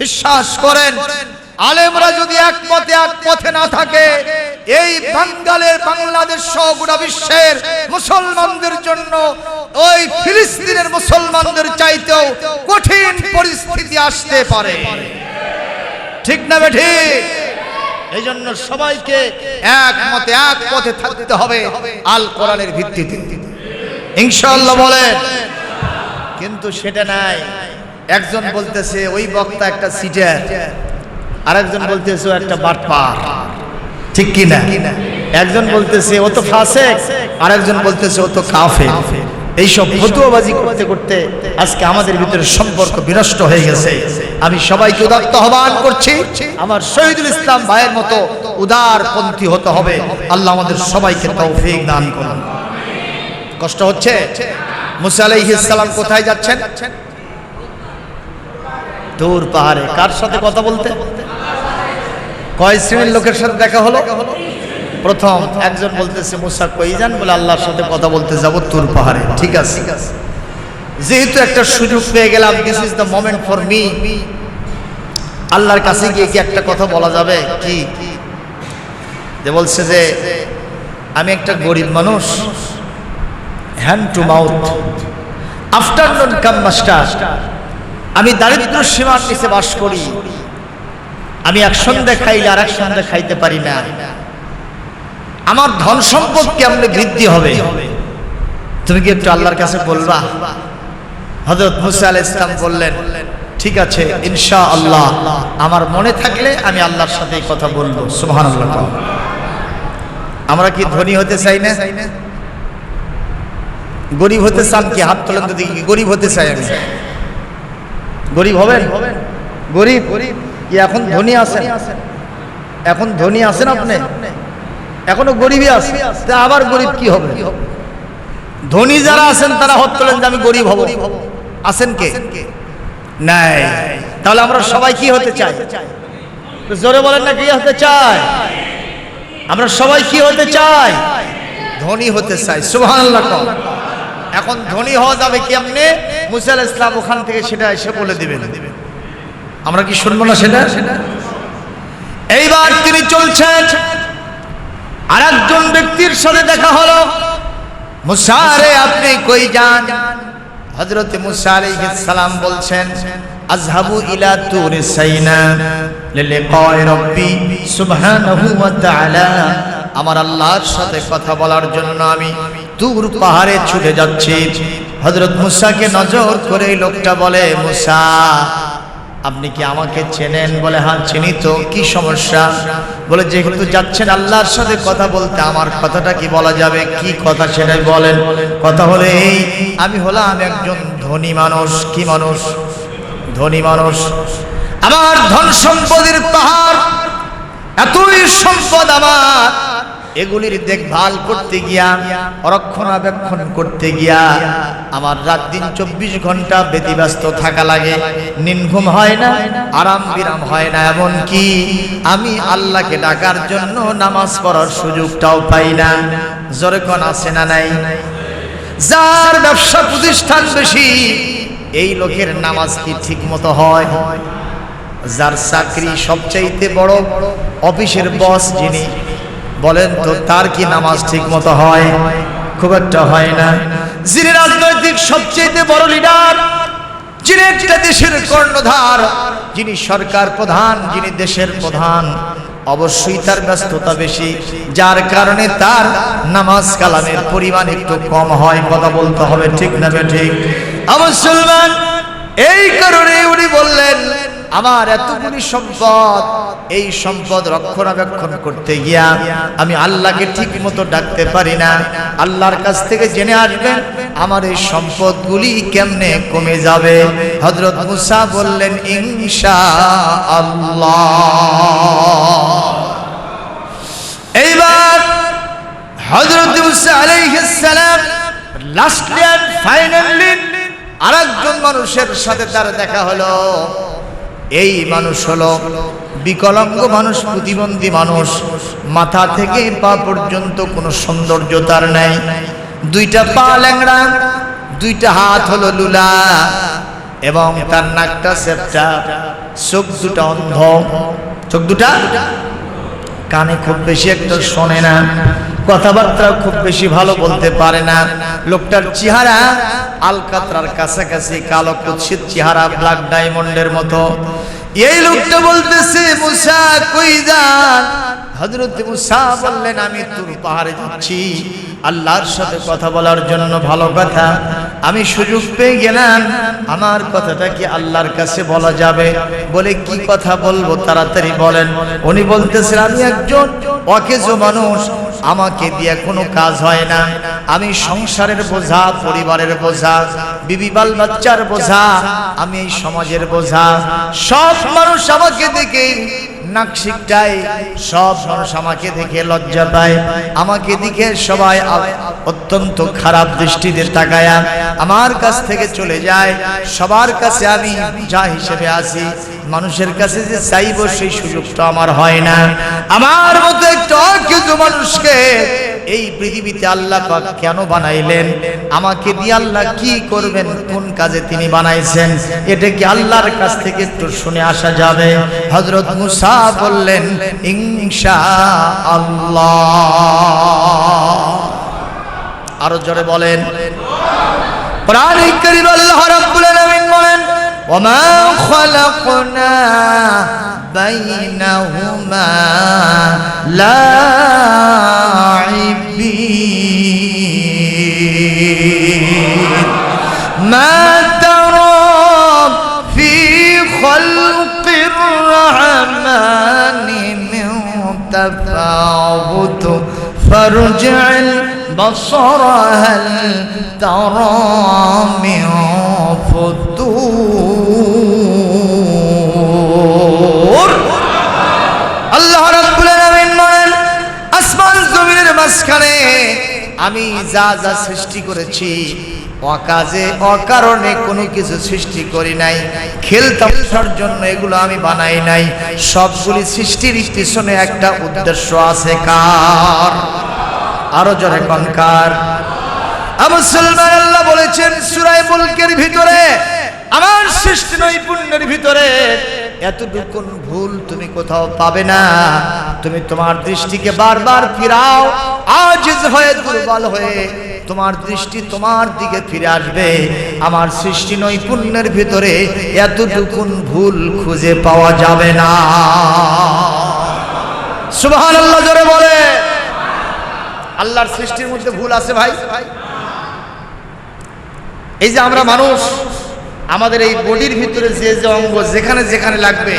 বিশ্বাস করেন। আলেমরা যদি এক পথে এক পথে না থাকে, এই বাঙ্গালের বাংলাদেশ গোটা বিশ্বের মুসলমানদের জন্য, ওই ফিলিস্তিনের মুসলমানদের চাইতেও কঠিন পরিস্থিতি আসতে পারে। ঠিক না বেঠি? এই জন্য সবাইকে এক মতে এক পথে থাকতে হবে আল কোরআনের ভিত্তিতে। ইনশাআল্লাহ বলেন। কিন্তু সেটা নাই। একজন বলতেছে, ওই বক্তা একটা সিটার আরেকজন বলতেছে, ও একটা বাটপা ঠিক কি না একজন বলতেছে, ও তো ফাসে আরেকজন বলতেছে, ও তো কাফে এইসব ফতুয়াবাজি করতে করতে আজকে আমাদের ভিতরে সম্পর্ক বিনষ্ট হয়ে গেছে। আমি সবাইকে উদাত্ত আহ্বান করছি, আমার শহীদুল ইসলাম ভাইয়ের মতো উদারপন্থী হতে হবে। আল্লাহ আমাদের সবাইকে তৌফিক দান করুন। কষ্ট হচ্ছে? মুসা আলাইহিস সালাম কোথায় যাচ্ছেন? দূর পাহাড়ে। কার সাথে কথা বলতে? কয় শ্রেণির লোকের সাথে দেখা হলো? প্রথম, একজন বলতেছে, মুসা কই যান? বলে, আল্লাহর সাথে কথা বলতে যাব তুর পাহাড়ে। ঠিক আছে। যেহেতু একটা সুযোগ পেয়ে গেলাম this is the moment for me আল্লাহর কাছে গিয়ে কি একটা কথা বলা যাবে? কি? যে বলছে যে, আমি একটা গরিব মানুষ hand to mouth afternoon come master আমি দারিদ্র সীমার নিচে বাস করি। আমি এক সন্ধ্যে খাইলে আর এক সন্ধ্যে খাইতে পারি না। আমার ধন সম্পদ কেমনে বৃদ্ধি হবে। তুমি কি একটু আল্লাহর কাছে বলবা? হজরত মুসা আল ইসলাম বললেন, ঠিক আছে ইনশা আল্লাহ আমার মনে থাকলে আমি আল্লাহর সাথে কথা বলব। সুহান আমরা কি ধনী হতে চাই না? গরিব হতে চান কি? হাত তোলেন দেখি, গরিব হতে চাই আমি। গরিব হবেন? গরিব? কি এখন ধনী আছেন? এখন ধনী আছেন আপনি? এখনও গরিবই আছে তা আবার গরিব কি হবে? ধনী যারা আছেন তারা হাত তোলেন যে আমি গরিব হব। আছেন কে? নাই। তাহলে আমরা সবাই কি হতে চাই? জোরে বলেন না, কি হতে চাই? আমরা সবাই কি হতে চাই? ধনী হতে চাই। সুবহানাল্লাহ। এখন ধনী হওয়া যাবে কি আপনি মুসা আলাইহিস ইসলাম ওখান থেকে সেটা এসে বলে দিবেন। আমরা কি শুনব না সেটা? এইবার তিনি চলছেন। আর একজন ব্যক্তির সাথে দেখা হলো। মুসারে আপনি কই যান? হযরত মুসা আলাইহিস সালাম বলছেন, আযহাবু ইলা তুর সাইনা লিলিকাই রাব্বি, সুবহানাহু ওয়া তাআলা। আমার আল্লাহর সাথে কথা বলার জন্য আমি দূর পাহাড়ে ছুটে যাচ্ছি। হযরত মুসাকে নজর করে লোকটা বলে, মুসা, আপনি কি আমাকে চেনেন? বলে হ্যাঁ চিনি তো, কি সমস্যা? বলে, যেহেতু যাচ্ছেন আল্লাহর সাথে কথা বলতে, আমার কথাটা কি বলা যাবে? কি কথা সেটাই বলেন। কথা হলে এই, আমি হলাম একজন ধনী মানুষ। কি মানুষ? ধনী মানুষ। আমার ধন সম্পদের পাহাড়, এতই সম্পদ আমার। এগুলির দেখভাল করতে গিয়া রক্ষণাবেক্ষণ করতে গিয়া আমার রাত দিন চব্বিশ ঘণ্টা ব্যতিব্যস্ত থাকা লাগে। নির্ঘুম হয় না, আরাম বিরাম হয় না এমন কি আমি আল্লাহকে ডাকার জন্য নামাজ পড়ার সুযোগটাও পাই না। জোরে কোন আছে না নাই? যার ব্যবসা প্রতিষ্ঠান বেশি, এই লোকের নামাজ কি ঠিক মতো হয়? যার চাকরি সবচাইতে বড়, অফিসের বস যিনি বলেন তো, তার কি নামাজ ঠিক মতো হয়? খুব একটা হয় না। যিনি রাজনৈতিক সবচেয়ে বড় লিডার যিনি একটা দেশের কর্ণধার, যিনি সরকার প্রধান, যিনি দেশের প্রধান, অবশ্যই তার ব্যস্ততা বেশি, যার কারণে তার নামাজ কালামের পরিমাণ একটু কম হয়, কথা বলতে হবে, ঠিক না ঠিক মুসলমান এই কারণে উনি বললেন আমার এতগুলি সম্পদ, এই সম্পদ রক্ষণাবেক্ষণ করতে গিয়া আমি আল্লাহকে ঠিক মতো ডাকতে পারি না। আল্লাহর কাছ থেকে জেনে আসবেন, আমার এই সম্পদগুলি কেমনে কমে যাবে। হজরত মুসা বললেন ইনশা আল্লাহ এইবার হজরত মুসা আলাইহিস সালাম লাস্টলি এন্ড ফাইনালি আরেকজন মানুষের সাথে তার দেখা হলো। এই মানুষ হলো বিকলাঙ্গ মানুষ, প্রতিবন্ধী মানুষ। মাথা থেকে পা পর্যন্ত কোনো সৌন্দর্য তার নাই। দুইটা পা ল্যাংড়া, দুইটা হাত হলো লুলা এবং তার নাকটা সেপটা। চোখ দুটা অন্ধ। চোখ দুটা? কানে খুব বেশি একটা শোনে না, কথাবার্তা খুব বেশি ভালো বলতে পারে না। লোকটার চেহারা আলকাতরার কাছাকাছি কালো কুৎসিত চেহারা, ব্ল্যাক ডায়মন্ডের মতো। এই লোকটা বলতেছে, মুসা, কই যান? হজরত মুসা বললেন, আমি তুর পাহাড়ে যাচ্ছি। আল্লাহর সাথে কথা বলার জন্য ভালো কথা। আমি সুযোগ পেয়ে গেলাম। আমার কথাটা কি আল্লাহর কাছে বলা যাবে? বলে, কি কথা বলব তাড়াতাড়ি বলেন। উনি বলতেছেন, আমি একজন অকেজ মানুষ। আমাকে দিয়ে কোনো কাজ হয় না। আমি সংসারের বোঝা, পরিবারের বোঝা, বিবি বাল বাচ্চার বোঝা, আমি এই সমাজের বোঝা। সব মানুষ আমাকে দেখে নাক শিকটায় সব মানুষ আমাকে দেখে লজ্জা পায়। আমাকে দেখে সবাই অত্যন্ত খারাপ দৃষ্টিতে তাকায়া আমার কাছ থেকে চলে যায়। সবার কাছে আমি যা হিসেবে আছি, মানুষের কাছে যে চাইব সেই সুযোগটা আমার হয় না। আমার মতো একটা কিছু মানুষকে এই পৃথিবীতে আল্লাহ কেন বানাইলেন? আমাকে দিয়ে আল্লাহ কি করবেন? কোন কাজে তিনি বানাইছেন? এটা কি আল্লাহর কাছ থেকে একটু শুনে আসা যাবে? হজরত মুসা বললেন ইনশা আল্লাহ আরও জোরে বলেন। কারীম আল্লাহ রাব্বুল আলামিন বলেন, ওমা খালাকনা বাইনাহুমা লাইবিন মা তারা ফি খালকির রহমানি মিন تفاوت فارجع البصر هل ترى من فتور আল্লাহ রাব্বুল আলামিন বলেন আসমান জমিনের মাঝখানে আমি যা যা সৃষ্টি করেছি অকাজে, অকারণে কোনো কিছু সৃষ্টি করি নাই। খেলতামশার জন্য এগুলো আমি বানাই নাই। সবগুলি সৃষ্টির পিছনে একটা উদ্দেশ্য আছে কার? আরও জোরে কনকার মুসলমান আল্লাহ বলেছেন সুরাই মুলকের ভিতরে, আমার সৃষ্টি নৈপুণ্যের ভিতরে। এতটুকু ভুল তুমি কোথাও পাবে না। তুমি তোমার দৃষ্টিকে বারবার ফিরাও, আজিজ হয়ে দুর্বল হয়ে তোমার দৃষ্টি তোমার দিকে ফিরে আসবে। আমার সৃষ্টি নৈপুণ্যের ভিতরে এতটুকুন ভুল খুঁজে পাওয়া যাবে না। সুবহান আল্লাহ জোরে বলে। আল্লাহর সৃষ্টির মধ্যে ভুল আছে ভাই। এই যে আমরা মানুষ, আমাদের এই বডির ভিতরে যে যে অঙ্গ যেখানে যেখানে লাগবে,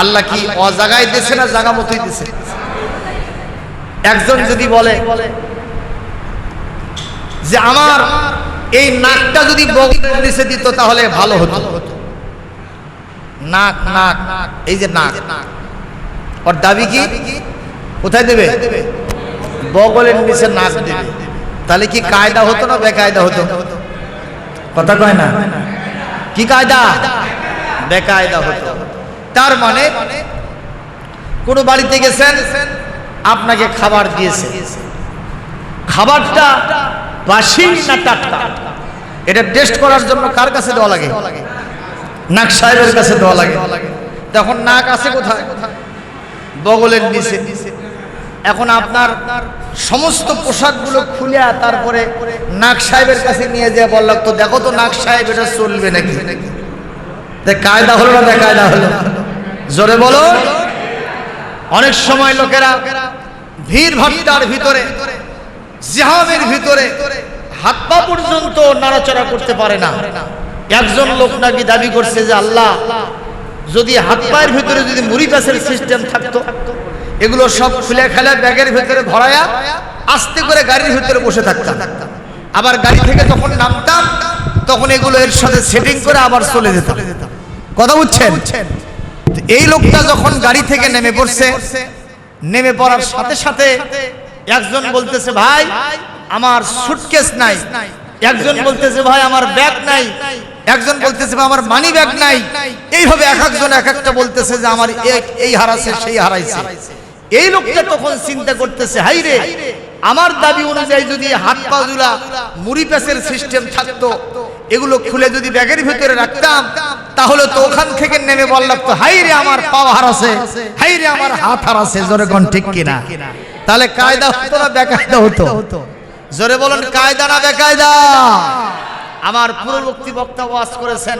আল্লাহ কি অজাগায় দিছে না জাগা মতোই দিছে? একজন যদি বলে যে আমার এই নাকটা যদি নিচে দিত তাহলে ভালো হতো। নাক নাক, এই যে নাক। ওর দাবি কি? কোথায় দেবে? বগলের নিচে নাক দেবে। তাহলে কি কায়দা হতো না বেকায়দা হতো? কথা কয় না? কি কায়দা? বেকায়দা হতো। তার মানে কোনো বাড়িতে গেছেন, আপনাকে খাবার দিয়েছে। খাবারটা বাসি না টাটকা? এটা টেস্ট করার জন্য কার কাছে দেওয়া লাগে? নাক সাহেবের কাছে দেওয়া লাগে। তখন নাক আছে কোথায়? বগলের নিচে। এখন আপনার সমস্ত পোশাকগুলো খুলে তারপরে নাক সাহেবের কাছে নিয়ে যেয়ে বললাম, তো দেখো তো নাক সাহেব, এটা চলবে নাকি? কায়দা হলো না কায়দা হলো? জোরে বলো। অনেক সময় লোকেরা ভিড় ভাট্টার ভিতরে জিহামের ভিতরে হাত পা পর্যন্ত নাড়াচড়া করতে পারে না। একজন লোক নাকি দাবি করছে যে আল্লাহ, যদি হাত পায়ের ভিতরে যদি মুড়ি প্যাসের সিস্টেম থাকতো, এগুলো সব খুলে খেলে ব্যাগের ভিতরে ভরায়া আস্তে করে গাড়ির ভিতরে বসে থাকতাম। আবার গাড়ি থেকে যখন নামতাম, তখন এগুলো এর সাথে সেটিং করে আবার চলে যেতাম। কথা বুঝছেন? এই লোকটা যখন গাড়ি থেকে নেমে পড়ছে, নেমে পড়ার সাথে সাথে একজন বলতেছে, ভাই, আমার সুটকেস নাই। একজন বলতেছে, ভাই, আমার ব্যাগ নাই। একজন বলতেছে, ভাই, আমার মানি ব্যাগ নাই। এইভাবে এক একজন এক একটা বলতেছে যে, আমার এই হারাছে, সেই হারাইছে। এই লোকটা তখন চিন্তা করতেছে, হাই রে, আমার দাবি অনুযায়ী যদি হাত পা দুলা মুড়ি প্যাসের সিস্টেম থাকতো, এগুলো খুলে যদি ব্যাগের ভিতরে রাখতাম, তাহলে তো ওখান থেকে নেমে বল লাগতো হাই রে, আমার পা হারাছে। হাই রে, আমার হাত হারাছে। জোরে ঠিক কিনা? তাহলে কায়দা হতো না বেকায়দা হতো? জোরে বলেন কায়দা না বেকায়দা? আমার পূর্ববর্তী বক্তা ওয়াজ করেছেন।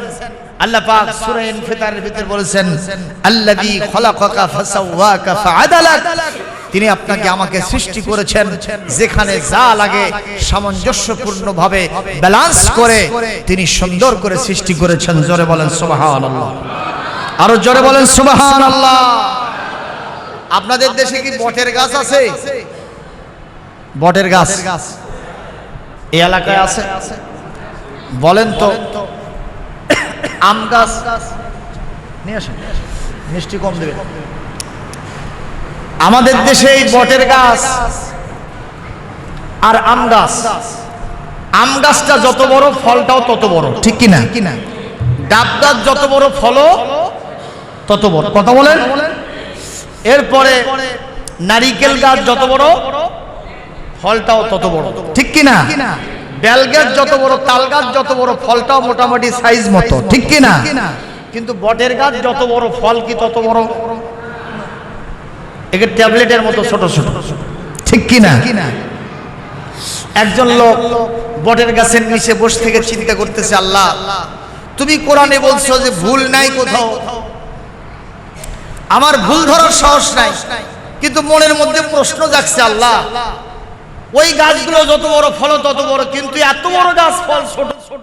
আল্লাহ পাক সূরা ইনফিতারের ভিতর বলেছেন আল্লাযী খলাকাকা ফাসাওয়াকা ফাআদালাক। তিনি আপনাকে আমাকে সৃষ্টি করেছেন যেখানে যা লাগে সামঞ্জস্যপূর্ণ ভাবে ব্যালেন্স করে তিনি সুন্দর করে সৃষ্টি করেছেন। জোরে বলেন সুবহানাল্লাহ। আরও জোরে বলেন সুবহানাল্লাহ। আপনাদের দেশে কি বটের গাছ আছে? বটের গাছ। এই এলাকায় আছে? বলেন তো। আম গাছ। নিয়ে আসেন মিষ্টি কম দেবে আমাদের দেশে এই বটের গাছ। আর আম গাছ। আম গাছটা যত বড় ফলটাও তত বড়। ঠিক কি না কিনা? ডাব গাছ যত বড় ফলও তত বড়। কথা বলেন? এরপরে নারিকেল গাছ যত বড় ফলটাও তত বড়। ঠিক কি না? বেল গাছ যত বড় তাল গাছ যত বড় ফলটাও মোটামুটি সাইজ মতো। ঠিক কি না? কিন্তু বটের গাছ যত বড় ফল কি তত বড়? একে ট্যাবলেটের মতো ছোট ছোট। ঠিক কি না? একজন লোক বটের গাছের নিচে বসে থেকে চিন্তা করতেছে আল্লাহ তুমি কোরআনে বলছো যে ভুল নাই কোথাও? আমার ভুল ধরার সাহস নাই। কিন্তু মনের মধ্যে প্রশ্ন জাগছে, আল্লাহ, ওই গাছগুলো যত বড় ফল তত বড়, কিন্তু এত বড় গাছ ফল ছোট ছোট